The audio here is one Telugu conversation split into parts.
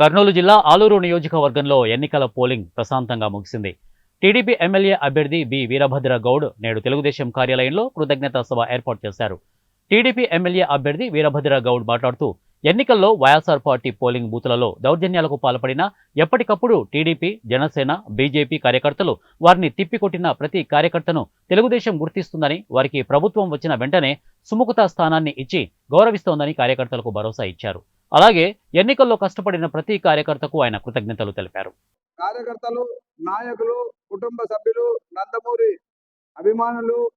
కర్నూలు జిల్లా ఆలూరు నియోజకవర్గంలో ఎన్నికల పోలింగ్ ప్రశాంతంగా ముగిసింది. టీడీపీ ఎమ్మెల్యే అభ్యర్థి బి. వీరభద్ర గౌడ్ నేడు తెలుగుదేశం కార్యాలయంలో కృతజ్ఞతా సభ ఏర్పాటు చేశారు. టీడీపీ ఎమ్మెల్యే అభ్యర్థి వీరభద్ర గౌడ్ మాట్లాడుతూ ఎన్నికల్లో వైఎస్ఆర్ పార్టీ పోలింగ్ బూతులలో దౌర్జన్యాలకు పాల్పడిన ఎప్పటికప్పుడు టీడీపీ జనసేన బీజేపీ కార్యకర్తలు వారిని తిప్పికొట్టిన ప్రతి కార్యకర్తను తెలుగుదేశం గుర్తిస్తుందని వారికి ప్రభుత్వం వచ్చిన వెంటనే సుముఖత స్థానాన్ని ఇచ్చి గౌరవిస్తోందని కార్యకర్తలకు భరోసా ఇచ్చారు. అలాగే ఎన్నికల్లో కష్టపడిన ప్రతి కార్యకర్తకు ఆయన కృతజ్ఞతలు తెలిపారు. కార్యకర్తలు నాయకులు కుటుంబ సభ్యులు నందమూరి అభిమానులు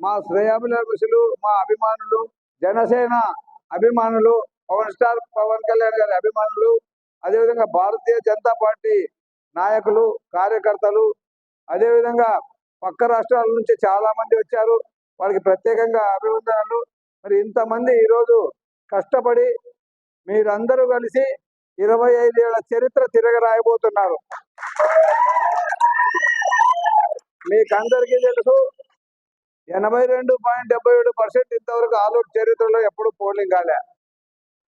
మా శ్రేయాభిలాషులు మా అభిమానులు జనసేన అభిమానులు పవన్ స్టార్ పవన్ కళ్యాణ్ గారి అభిమానులు అదేవిధంగా భారతీయ జనతా పార్టీ నాయకులు కార్యకర్తలు అదేవిధంగా పక్క రాష్ట్రాల నుంచి చాలా మంది వచ్చారు. వారికి ప్రత్యేకంగా అభివందనలు మరి ఇంతమంది ఈరోజు కష్టపడి మీరందరూ కలిసి ఇరవై ఐదేళ్ళ చరిత్ర తిరగరాయబోతున్నారు. మీకు అందరికీ తెలుసు ఎనభై రెండు పాయింట్ డెబ్బై ఏడు పర్సెంట్ ఇంతవరకు ఆలూరు చరిత్రలో ఎప్పుడు పోలింగ్ కాలే.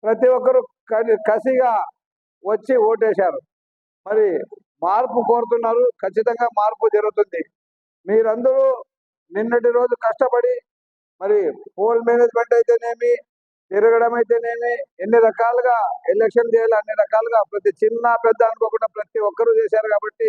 ప్రతి ఒక్కరు కసిగా వచ్చి ఓటేశారు. మరి మార్పు కోరుతున్నారు ఖచ్చితంగా మార్పు జరుగుతుంది. మీరందరూ నిన్నటి రోజు కష్టపడి మరి పోల్ మేనేజ్మెంట్ అయితేనేమి తిరగడం అయితేనేమి ఎన్ని రకాలుగా ఎలక్షన్ చేయాలి అన్ని రకాలుగా ప్రతి చిన్న పెద్ద అనుకోకుండా ప్రతి ఒక్కరూ చేశారు కాబట్టి